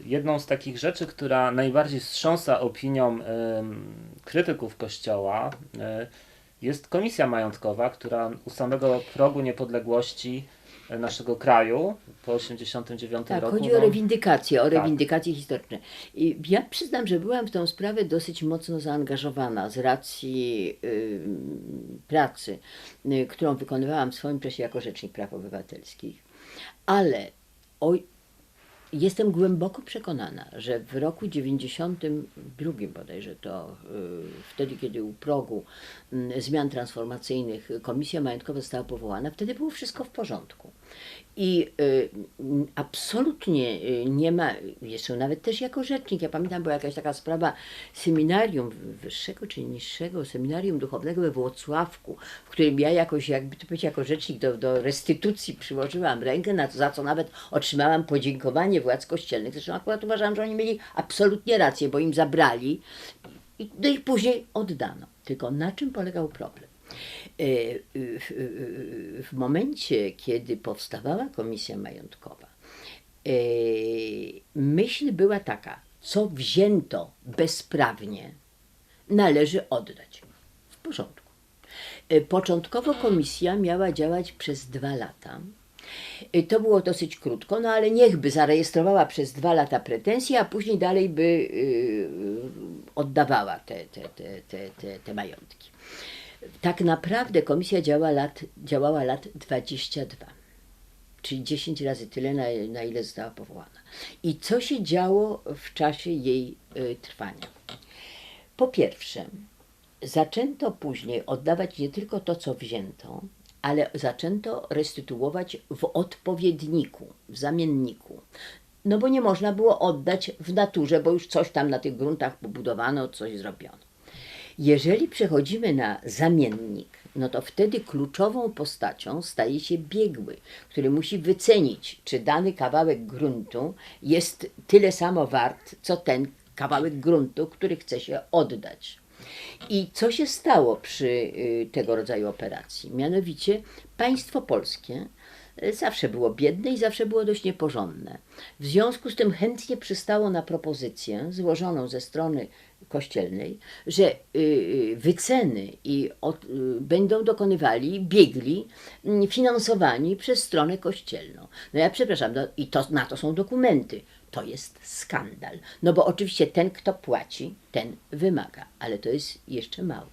Jedną z takich rzeczy, która najbardziej wstrząsa opinią em, krytyków Kościoła, e, jest komisja majątkowa, która u samego progu niepodległości e, naszego kraju po 1989 Tak, roku. chodzi no, o rewindykację, o tak. rewindykacje historyczne. I ja przyznam, że byłam w tą sprawę dosyć mocno zaangażowana z racji y, pracy, y, którą wykonywałam w swoim czasie jako Rzecznik Praw Obywatelskich. Ale o, jestem głęboko przekonana, że w roku 92 bodajże to y, wtedy, kiedy u progu y, zmian transformacyjnych Komisja Majątkowa została powołana, wtedy było wszystko w porządku. I y, absolutnie y, nie ma, jeszcze nawet też jako rzecznik, ja pamiętam, była jakaś taka sprawa seminarium wyższego czy niższego, seminarium duchownego we Włocławku, w którym ja jakoś, jakby to powiedzieć, jako rzecznik do, do restytucji przyłożyłam rękę, na to, za co nawet otrzymałam podziękowanie władz kościelnych. Zresztą akurat uważam, że oni mieli absolutnie rację, bo im zabrali i, no i później oddano. Tylko na czym polegał problem? E, W, w, w momencie, kiedy powstawała komisja majątkowa, e, myśl była taka, co wzięto bezprawnie, należy oddać. W porządku. E, Początkowo komisja miała działać przez dwa lata. E, To było dosyć krótko, no ale niechby zarejestrowała przez dwa lata pretensje, a później dalej by oddawała te, te, te, te, te majątki. Tak naprawdę komisja działa lat, działała lat 22, czyli 10 razy tyle, na, na ile została powołana. I co się działo w czasie jej y, trwania? Po pierwsze, zaczęto później oddawać nie tylko to, co wzięto, ale zaczęto restytuować w odpowiedniku, w zamienniku. No bo nie można było oddać w naturze, bo już coś tam na tych gruntach pobudowano, coś zrobiono. Jeżeli przechodzimy na zamiennik, no to wtedy kluczową postacią staje się biegły, który musi wycenić, czy dany kawałek gruntu jest tyle samo wart, co ten kawałek gruntu, który chce się oddać. I co się stało przy y, tego rodzaju operacji? Mianowicie państwo polskie y, zawsze było biedne i zawsze było dość nieporządne. W związku z tym chętnie przystało na propozycję złożoną ze strony kościelnej, że y, y, wyceny i od, y, będą dokonywali biegli mm, finansowani przez stronę kościelną. No ja przepraszam, no, i to, na to są dokumenty. To jest skandal. No bo oczywiście ten, kto płaci, ten wymaga, ale to jest jeszcze mało.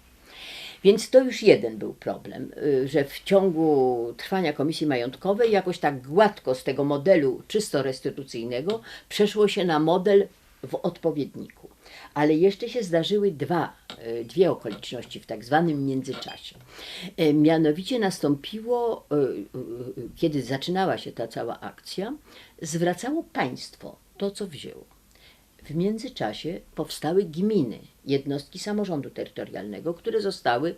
Więc to już jeden był problem, że w ciągu trwania komisji majątkowej jakoś tak gładko z tego modelu czysto restytucyjnego przeszło się na model w odpowiedniku. Ale jeszcze się zdarzyły dwa, y, dwie okoliczności w tak zwanym międzyczasie. Y, Mianowicie nastąpiło, y, kiedy zaczynała się ta cała akcja, zwracało państwo to, co wzięło. W międzyczasie powstały gminy, jednostki samorządu terytorialnego, które zostały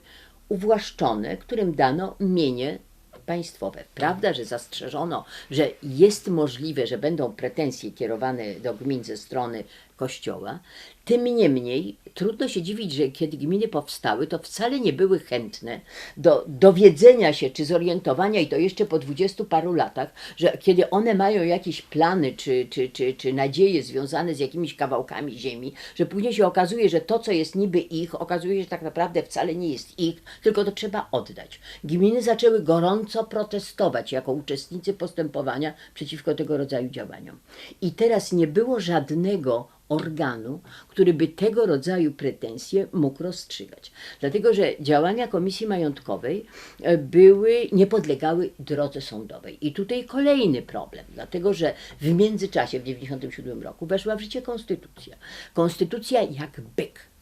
uwłaszczone, którym dano mienie państwowe. Prawda, że zastrzeżono, że jest możliwe, że będą pretensje kierowane do gmin ze strony kościoła. Tym niemniej trudno się dziwić, że kiedy gminy powstały, to wcale nie były chętne do dowiedzenia się czy zorientowania, i to jeszcze po dwudziestu paru latach, że kiedy one mają jakieś plany czy, czy, czy, czy nadzieje związane z jakimiś kawałkami ziemi, że później się okazuje, że to, co jest niby ich, okazuje się, że tak naprawdę wcale nie jest ich, tylko to trzeba oddać. Gminy zaczęły gorąco protestować jako uczestnicy postępowania przeciwko tego rodzaju działaniom. I teraz nie było żadnego organu, który by tego rodzaju pretensje mógł rozstrzygać. Dlatego, że działania Komisji Majątkowej e, były, nie podlegały drodze sądowej. I tutaj kolejny problem, dlatego, że w międzyczasie, w 1997 roku, weszła w życie konstytucja. Konstytucja jak byk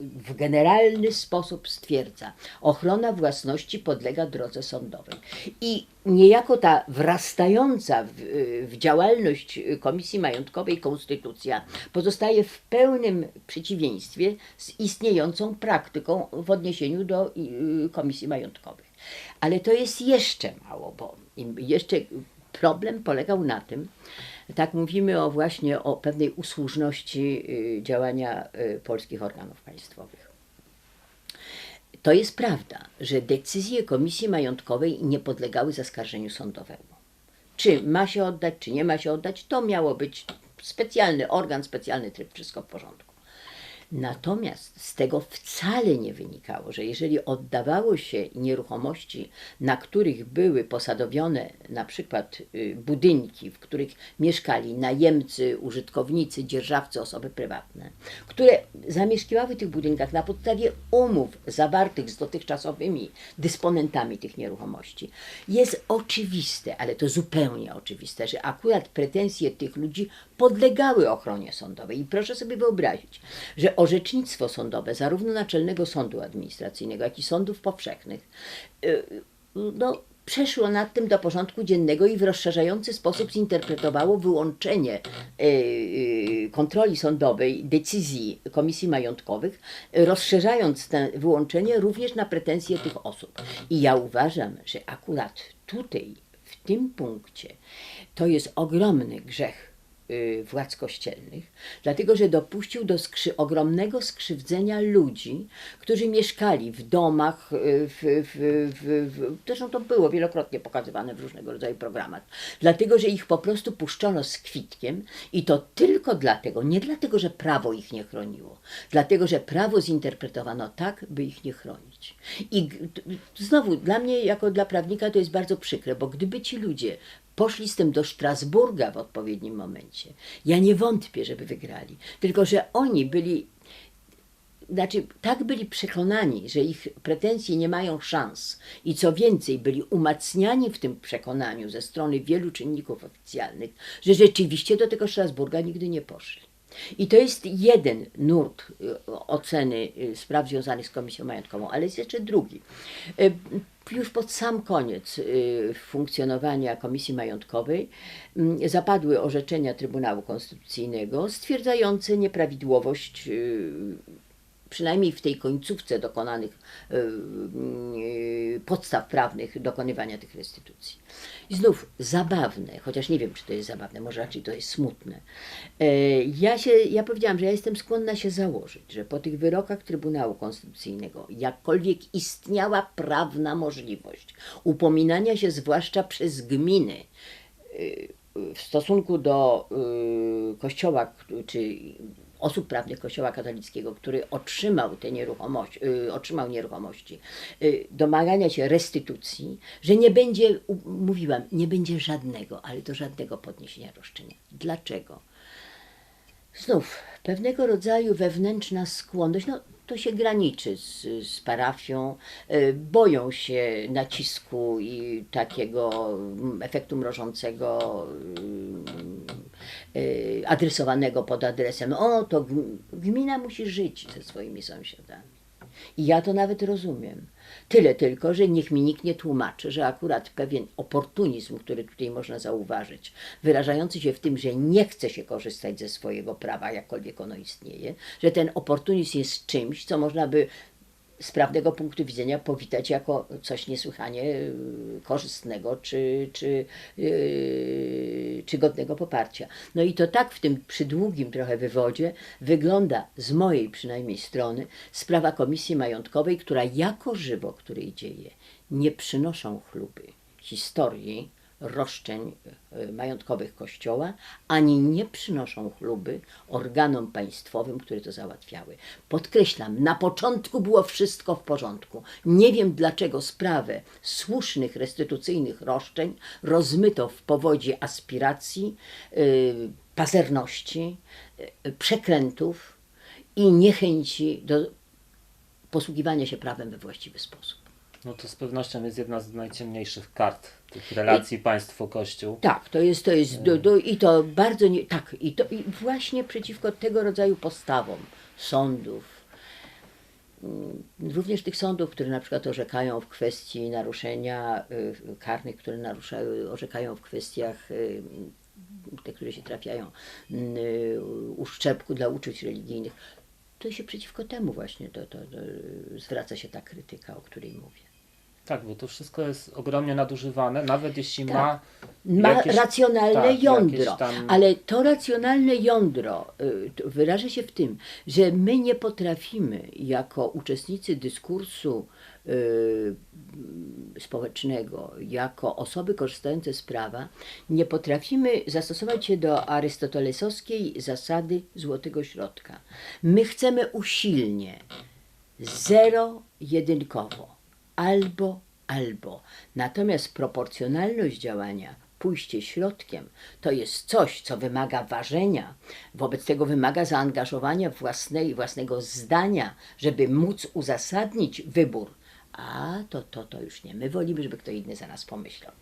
w, generalny sposób stwierdza, ochrona własności podlega drodze sądowej. I niejako ta wrastająca w, w działalność Komisji Majątkowej konstytucja pozostaje w pełnym przeciwieństwie z istniejącą praktyką w odniesieniu do y, Komisji Majątkowych. Ale to jest jeszcze mało, bo jeszcze problem polegał na tym, tak mówimy o właśnie o pewnej usłużności y, działania y, polskich organów państwowych. To jest prawda, że decyzje Komisji Majątkowej nie podlegały zaskarżeniu sądowemu. Czy ma się oddać, czy nie ma się oddać, to miało być specjalny organ, specjalny tryb, wszystko w porządku. Natomiast z tego wcale nie wynikało, że jeżeli oddawało się nieruchomości, na których były posadowione na przykład y, budynki, w których mieszkali najemcy, użytkownicy, dzierżawcy, osoby prywatne, które zamieszkiwały w tych budynkach na podstawie umów zawartych z dotychczasowymi dysponentami tych nieruchomości, jest oczywiste, ale to zupełnie oczywiste, że akurat pretensje tych ludzi podlegały ochronie sądowej. I proszę sobie wyobrazić, że orzecznictwo sądowe, zarówno Naczelnego Sądu Administracyjnego, jak i sądów powszechnych, y, no, przeszło nad tym do porządku dziennego i w rozszerzający sposób zinterpretowało wyłączenie y, y, kontroli sądowej decyzji komisji majątkowych, rozszerzając to wyłączenie również na pretensje tych osób. I ja uważam, że akurat tutaj, w tym punkcie, to jest ogromny grzech władz kościelnych, dlatego że dopuścił do skrzy- ogromnego skrzywdzenia ludzi, którzy mieszkali w domach, y, w, w, w, w, zresztą to było wielokrotnie pokazywane w różnego rodzaju programach, dlatego że ich po prostu puszczono z kwitkiem i to tylko dlatego, nie dlatego, że prawo ich nie chroniło, dlatego, że prawo zinterpretowano tak, by ich nie chronić. I znowu, dla mnie, jako dla prawnika, to jest bardzo przykre, bo gdyby ci ludzie poszli z tym do Strasburga w odpowiednim momencie, ja nie wątpię, żeby wygrali, tylko że oni byli znaczy, tak byli przekonani, że ich pretensje nie mają szans i co więcej, byli umacniani w tym przekonaniu ze strony wielu czynników oficjalnych, że rzeczywiście do tego Strasburga nigdy nie poszli. I to jest jeden nurt y, oceny y, spraw związanych z Komisją Majątkową, ale jest jeszcze drugi. Y, Już pod sam koniec funkcjonowania Komisji Majątkowej mm, zapadły orzeczenia Trybunału Konstytucyjnego stwierdzające nieprawidłowość przynajmniej w tej końcówce dokonanych y, y, podstaw prawnych dokonywania tych restytucji. I znów zabawne, chociaż nie wiem, czy to jest zabawne, może raczej to jest smutne. E, Ja, się, ja powiedziałam, że ja jestem skłonna się założyć, że po tych wyrokach Trybunału Konstytucyjnego, jakkolwiek istniała prawna możliwość upominania się zwłaszcza przez gminy w stosunku do y, kościoła, czy osób prawnych Kościoła katolickiego, który otrzymał te nieruchomości, y, otrzymał nieruchomości, y, domagania się restytucji, że nie będzie, mówiłam, nie będzie żadnego, ale to żadnego podniesienia roszczenia. Dlaczego? Znów pewnego rodzaju wewnętrzna skłonność, no to się graniczy z, z parafią, y, boją się nacisku i takiego mm, efektu mrożącego adresowanego pod adresem. O, to gm- gmina musi żyć ze swoimi sąsiadami. I ja to nawet rozumiem. Tyle tylko, że niech mi nikt nie tłumaczy, że akurat pewien oportunizm, który tutaj można zauważyć, wyrażający się w tym, że nie chce się korzystać ze swojego prawa, jakkolwiek ono istnieje, że ten oportunizm jest czymś, co można by z prawnego punktu widzenia powitać jako coś niesłychanie y, korzystnego czy, czy, yy, czy godnego poparcia. No i to tak w tym przydługim trochę wywodzie wygląda z mojej przynajmniej strony sprawa Komisji Majątkowej, która jako żywo, której dzieje, nie przynoszą chluby historii roszczeń y, majątkowych Kościoła, ani nie przynoszą chluby organom państwowym, które to załatwiały. Podkreślam, na początku było wszystko w porządku. Nie wiem dlaczego sprawę słusznych restytucyjnych roszczeń rozmyto w powodzie aspiracji, y, pazerności, y, przekrętów i niechęci do posługiwania się prawem we właściwy sposób. No to z pewnością jest jedna z najciemniejszych kart tych relacji państwo-kościół. Tak, to jest, to jest do, do, i to bardzo nie, tak, i to i właśnie przeciwko tego rodzaju postawom sądów, mm, również tych sądów, które na przykład orzekają w kwestii naruszenia y, karnych, które naruszają, orzekają w kwestiach y, te, które się trafiają, y, uszczepku dla uczuć religijnych, to się przeciwko temu właśnie to, to, to zwraca się ta krytyka, o której mówię. Tak, bo to wszystko jest ogromnie nadużywane, nawet jeśli Tak. ma ma jakieś- racjonalne tak, jądro, tam- ale to racjonalne jądro y, wyraża się w tym, że my nie potrafimy jako uczestnicy dyskursu y, społecznego, jako osoby korzystające z prawa, nie potrafimy zastosować się do arystotelesowskiej zasady złotego środka. My chcemy usilnie, zero-jedynkowo, albo, albo. Natomiast proporcjonalność działania, pójście środkiem, to jest coś, co wymaga ważenia, wobec tego wymaga zaangażowania własnej, własnego zdania, żeby móc uzasadnić wybór. A to, to, to już nie. My wolimy, żeby kto inny za nas pomyślał.